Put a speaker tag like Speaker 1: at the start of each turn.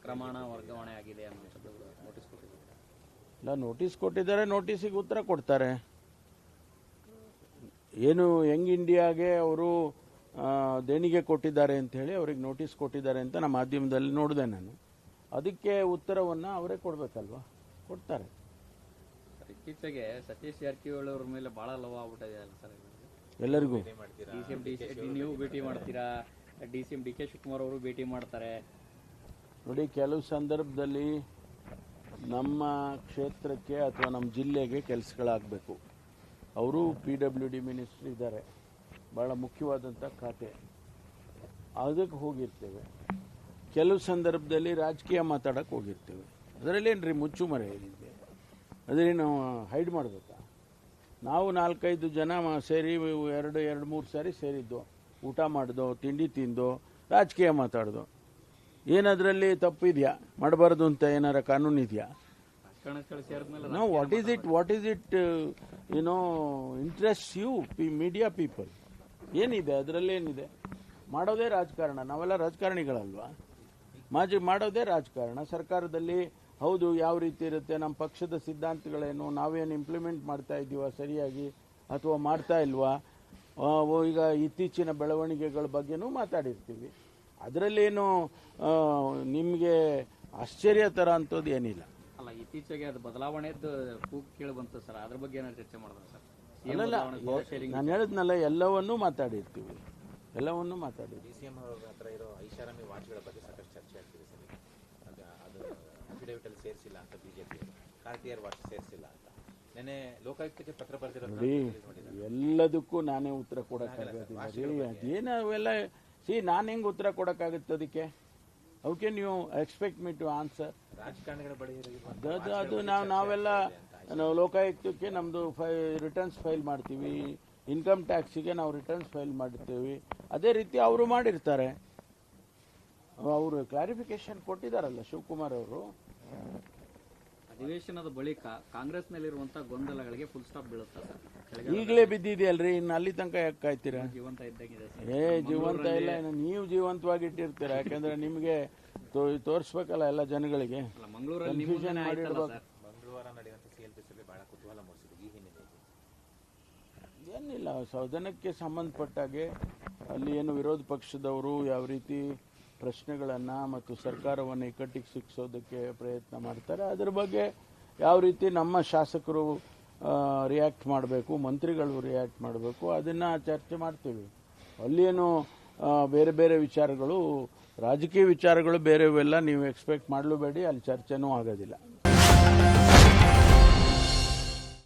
Speaker 1: ಅಕ್ರಮಣ ವರ್ಗಾವಣೆ ಆಗಿದೆ ಅನ್ನುವಂಥದ್ದು ನೋಟಿಸ್ ಕೊಟ್ಟಿದ್ದಾರೆ.
Speaker 2: ಇಲ್ಲ ನೋಟಿಸ್ ಕೊಟ್ಟಿದ್ದಾರೆ ನೋಟಿಸಿಗೆ ಉತ್ತರ ಕೊಡ್ತಾರೆ. ಏನು ಯಂಗ್ ಇಂಡಿಯಾಗೆ ಅವರು ದೇಣಿಗೆ ಕೊಟ್ಟಿದ್ದಾರೆ ಅಂತ ಹೇಳಿ ಅವ್ರಿಗೆ ನೋಟಿಸ್ ಕೊಟ್ಟಿದ್ದಾರೆ ಅಂತ ನಮ್ಮ ಮಾಧ್ಯಮದಲ್ಲಿ ನೋಡಿದೆ ನಾನು. ಅದಕ್ಕೆ ಉತ್ತರವನ್ನು ಅವರೇ ಕೊಡಬೇಕಲ್ವಾ? ಕೊಡ್ತಾರೆ.
Speaker 1: ಇತ್ತೀಚೆಗೆ ಸತೀಶ್ ಜಾರಕಿಹೊಳಿ ಅವ್ರ ಮೇಲೆ ಬಹಳ ಲವ್ ಆಗ್ಬಿಟ್ಟಿದೆ ಅಲ್ಲ ಸರ್
Speaker 2: ಎಲ್ಲರಿಗೂ?
Speaker 1: ಡಿ ಸಿ ಎಂ ಡಿ ನೀವು ಭೇಟಿ ಮಾಡ್ತೀರಾ? D C M D K Shivakumar ಅವರು ಭೇಟಿ ಮಾಡ್ತಾರೆ.
Speaker 2: ನೋಡಿ, ಕೆಲವು ಸಂದರ್ಭದಲ್ಲಿ ನಮ್ಮ ಕ್ಷೇತ್ರಕ್ಕೆ ಅಥವಾ ನಮ್ಮ ಜಿಲ್ಲೆಗೆ ಕೆಲಸಗಳಾಗಬೇಕು. ಅವರು ಪಿ ಡಬ್ಲ್ಯೂ ಡಿ ಮಿನಿಸ್ಟ್ರ್ ಇದ್ದಾರೆ. ಭಾಳ ಮುಖ್ಯವಾದಂಥ ಖಾತೆ. ಅದಕ್ಕೆ ಹೋಗಿರ್ತೇವೆ. ಕೆಲವು ಸಂದರ್ಭದಲ್ಲಿ ರಾಜಕೀಯ ಮಾತಾಡೋಕ್ಕೆ ಹೋಗಿರ್ತೇವೆ. ಅದರಲ್ಲೇನ್ರಿ ಮುಚ್ಚು ಮರೆ ಏನಿದೆ ನಾವು ಹೈಡ್ ಮಾಡಬೇಕಾ? ನಾವು ನಾಲ್ಕೈದು ಜನ ಸೇರಿ ಎರಡು ಎರಡು, ಮೂರು ಸಾರಿ ಸೇರಿದ್ದು. ಊಟ ಮಾಡಿದೋ, ತಿಂಡಿ ತಿಂದೋ, ರಾಜಕೀಯ ಮಾತಾಡ್ದೋ. ಏನದರಲ್ಲಿ ತಪ್ಪಿದೆಯಾ? ಮಾಡಬಾರ್ದು ಅಂತ ಏನಾರ ಕಾನೂನು ಇದೆಯಾ no what is it what is it ಏನೋ interest U P media people ಏನಿದೆ? ಅದರಲ್ಲಿ ಏನಿದೆ? ಮಾಡೋದೇ ರಾಜಕಾರಣ. ನಾವೆಲ್ಲ ರಾಜಕಾರಣಿಗಳಲ್ವಾ? ಮಾಜಿ ಮಾಡೋದೇ ರಾಜಕಾರಣ. ಸರ್ಕಾರದಲ್ಲಿ ಹೌದು, ಯಾವ ರೀತಿ ಇರುತ್ತೆ, ನಮ್ಮ ಪಕ್ಷದ ಸಿದ್ಧಾಂತಗಳೇನು, ನಾವೇನು ಇಂಪ್ಲಿಮೆಂಟ್ ಮಾಡ್ತಾ ಇದ್ದೀವ, ಸರಿಯಾಗಿ ಅಥವಾ ಮಾಡ್ತಾ ಇಲ್ವಾ? ಈಗ ಇತ್ತೀಚಿನ ಬೆಳವಣಿಗೆಗಳ ಬಗ್ಗೆನೂ ಮಾತಾಡಿರ್ತೀವಿ. ಅದರಲ್ಲೇನು ನಿಮಗೆ ಆಶ್ಚರ್ಯ ಥರ ಅಂಥದ್ದು ಏನಿಲ್ಲ.
Speaker 1: ಅಲ್ಲ ಇತ್ತೀಚೆಗೆ ಅದು ಬದಲಾವಣೆದ್ದು ಕೂಗು ಕೇಳಿ ಬಂತು ಸರ್. ಅದ್ರ ಬಗ್ಗೆ ಏನಾದ್ರು ಚರ್ಚೆ ಮಾಡಿದ್ರೆ ಸರ್? ಇಲ್ಲ
Speaker 2: ಅಲ್ಲಲ್ಲ ನಾನು ಹೇಳಿದ್ನಲ್ಲ ಎಲ್ಲವನ್ನೂ ಮಾತಾಡಿರ್ತೀವಿ. ಎಲ್ಲವನ್ನೂ ಮಾತಾಡಿ
Speaker 3: ಡಿ ಸಿ ಎಂ ಅವ್ರ ಹತ್ರ ಇರೋ ಐಷಾರಾಮಿ ವಾಚ್ಗಳ ಬಗ್ಗೆ ಸಾಕಷ್ಟು ಚರ್ಚೆ ಆಗ್ತಿದೆ ಸರ್. ಅದು ಅದು ಅಫಿಡವಿಟ್ ಸೇರಿಸಿಲ್ಲ ಅಂತ ಬಿಜೆಪಿ ಕಾರ್ಟಿಯರ್ ವಾಚ್ ಸೇರಿಸಿಲ್ಲ ಅಂತ. ನೆನೆ ಲೋಕಾಯುಕ್ತಕ್ಕೆ ಪತ್ರ ಬರೆದಿರೋ
Speaker 2: ಎಲ್ಲದಕ್ಕೂ ನಾನೇ ಉತ್ತರ ಕೊಡೋಕ್ಕಾಗೋದಿಲ್ಲ. ಅದೇನು ಅವೆಲ್ಲ ಸಿ ನಾನು ಹೆಂಗೆ ಉತ್ತರ ಕೊಡೋಕ್ಕಾಗುತ್ತೆ ಅದಕ್ಕೆ? How can you expect me to answer ಅದು ಅದು ಅದು ನಾವು ನಾವೆಲ್ಲ ನಾವು ಲೋಕಾಯುಕ್ತಕ್ಕೆ ನಮ್ಮದು ಫೈ ರಿಟರ್ನ್ಸ್ ಫೈಲ್ ಮಾಡ್ತೀವಿ. ಇನ್ಕಮ್ ಟ್ಯಾಕ್ಸಿಗೆ ನಾವು ರಿಟರ್ನ್ಸ್ ಫೈಲ್ ಮಾಡ್ತೀವಿ. ಅದೇ ರೀತಿ ಅವರು ಮಾಡಿರ್ತಾರೆ. ಅವರು ಕ್ಲಾರಿಫಿಕೇಶನ್ ಕೊಟ್ಟಿದ್ದಾರಲ್ಲ ಶಿವಕುಮಾರ್ ಅವರು.
Speaker 1: ಅಧಿವೇಶನದ ಬಳಿಕ ಕಾಂಗ್ರೆಸ್ನಲ್ಲಿರುವಂತಹ ಗೊಂದಲಗಳಿಗೆ ಫುಲ್ ಸ್ಟಾಪ್ ಬೀಳುತ್ತಾ ಸರ್?
Speaker 2: ಈಗಲೇ ಬಿದ್ದಿದೆಯಲ್ರಿ ಇನ್ನು ಅಲ್ಲಿ ತನಕ ಯಾಕೆ ಕಾಯ್ತೀರಾ?
Speaker 1: ಜೀವಂತ ಇದ್ದಂಗಿದೆ ಸರ್.
Speaker 2: ಏ ಜೀವಂತ ಇಲ್ಲ ನೀವು ಜೀವಂತವಾಗಿ ಇಟ್ಟಿರ್ತೀರ? ಯಾಕಂದ್ರೆ ನಿಮಗೆ ತೋರಿಸ್ಬೇಕಲ್ಲ ಎಲ್ಲ ಜನಗಳಿಗೆ.
Speaker 1: ಮಂಗಳೂರಲ್ಲಿ
Speaker 2: ಏನಿಲ್ಲ ಸದನಕ್ಕೆ ಸಂಬಂಧಪಟ್ಟಾಗೆ ಅಲ್ಲಿ ಏನು ವಿರೋಧ ಪಕ್ಷದವರು ಯಾವ ರೀತಿ ಪ್ರಶ್ನೆಗಳನ್ನು ಮತ್ತು ಸರ್ಕಾರವನ್ನು ಇಕ್ಕಟ್ಟಿಗೆ ಸಿಕ್ಕಿಸೋದಕ್ಕೆ ಪ್ರಯತ್ನ ಮಾಡ್ತಾರೆ. ಅದರ ಬಗ್ಗೆ ಯಾವ ರೀತಿ ನಮ್ಮ ಶಾಸಕರು ರಿಯಾಕ್ಟ್ ಮಾಡಬೇಕು, ಮಂತ್ರಿಗಳು ರಿಯಾಕ್ಟ್ ಮಾಡಬೇಕು, ಅದನ್ನು ಚರ್ಚೆ ಮಾಡ್ತೀವಿ. ಅಲ್ಲೇನು ಬೇರೆ ಬೇರೆ ವಿಚಾರಗಳು, ರಾಜಕೀಯ ವಿಚಾರಗಳು ಬೇರೆವೆಲ್ಲ ನೀವು ಎಕ್ಸ್ಪೆಕ್ಟ್ ಮಾಡಲೂಬೇಡಿ ಅಲ್ಲಿ ಚರ್ಚೆನೂ ಆಗೋದಿಲ್ಲ.